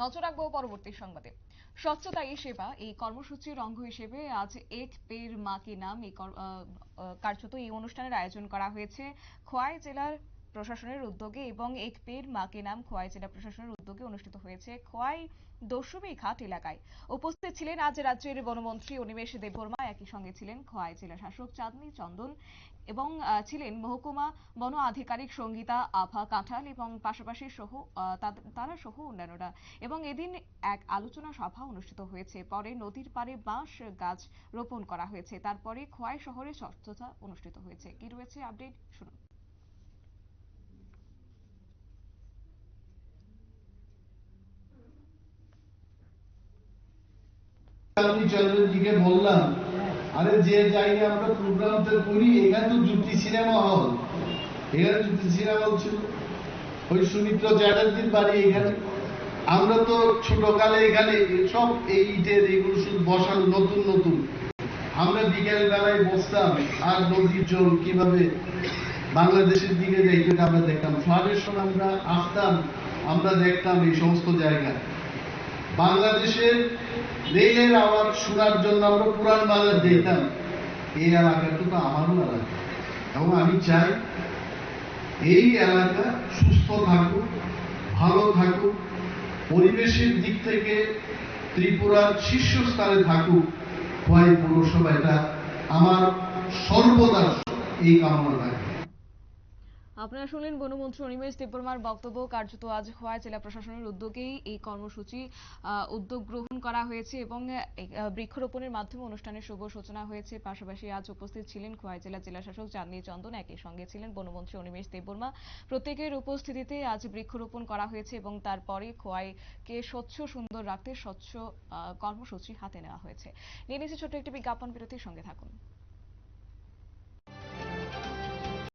নজর রাখব পরবর্তী সংবাদে। স্বচ্ছতা স্বচ্ছতাই সেবা, এই কর্মসূচির অঙ্গ হিসেবে আজ এক পের মা কে নাম এই কার্যত এই অনুষ্ঠানের আয়োজন করা হয়েছে। খোয়াই জেলার প্রশাসনের উদ্যোগে এবং এক পের মা কি নাম খোয়াই জেলা প্রশাসনের উদ্যোগে অনুষ্ঠিত হয়েছে খোয়াই দস্যুবী ঘাট এলাকায়। উপস্থিত ছিলেন আজ রাজ্যের বনমন্ত্রী অনিমেষ দেববর্মা, একই সঙ্গে ছিলেন খোয়াই জেলা শাসক চাঁদনী চন্দন এবং ছিলেন মহকুমা বন আধিকারিক সঙ্গীতা আভা কাঁঠাল এবং পাশাপাশি সহ তারা সহ অন্যান্যরা। এবং এদিন এক আলোচনা সভা অনুষ্ঠিত হয়েছে। পরে নদীর পাড়ে বাঁশ গাছ রোপণ করা হয়েছে। তারপরে খোয়াই শহরে স্বচ্ছতা অনুষ্ঠিত হয়েছে। কি রয়েছে আপডেট? শুনুন। আমি চন্দ্রজিকে বললাম, আরে যে জায়গায় আমরা করি, এখানে তো সিনেমা হল। এখানে সিনেমা হল ছিল। ওই সুমিত্র চ্যাটার্জির বাড়ি এখানে। আমরা তো ছোটকালে এখানে সব এই ইটের এগুলো শুধু নতুন নতুন। আমরা বিকেল বেলায় বসতাম, আর নদীর জল কীভাবে বাংলাদেশের দিকে যাইতে আমরা দেখতাম। ফ্লাডের সময় আমরা আসতাম, আমরা দেখতাম এই সমস্ত জায়গায়। বাংলাদেশের রেলের আওয়াজ শোনার জন্য আমরা পুরান বাজার যেতাম এই এলাকাটা তো আমারও এলাকা। এবং আমি চাই এই এলাকা সুস্থ থাকুক, ভালো থাকুক, পরিবেশের দিক থেকে ত্রিপুরার শীর্ষস্থানে থাকুক খোয়াই পৌরসভা। এটা আমার সর্বদা এই কামনা থাকে আপনারা শুনলেন বনমন্ত্রী অনিমেষ দেববর্মার বক্তব্য। কার্যত আজ খোয়াই জেলা প্রশাসনের উদ্যোগেই এই কর্মসূচি উদ্যোগ গ্রহণ করা হয়েছে এবং বৃক্ষরোপণের মাধ্যমে অনুষ্ঠানের শুভ সূচনা হয়েছে। পাশাপাশি আজ উপস্থিত ছিলেন খোয়াই জেলা জেলা শাসক চাঁদনী চন্দন। একই সঙ্গে ছিলেন বনমন্ত্রী অনিমেষ দেববর্মা। প্রত্যেকের উপস্থিতিতে আজ বৃক্ষরোপণ করা হয়েছে এবং তারপরে খোয়াইকে স্বচ্ছ, সুন্দর রাখতে স্বচ্ছ কর্মসূচি হাতে নেওয়া হয়েছে। নিয়ে নিচ্ছে ছোট্ট একটি বিজ্ঞাপন বিরতির সঙ্গে থাকুন।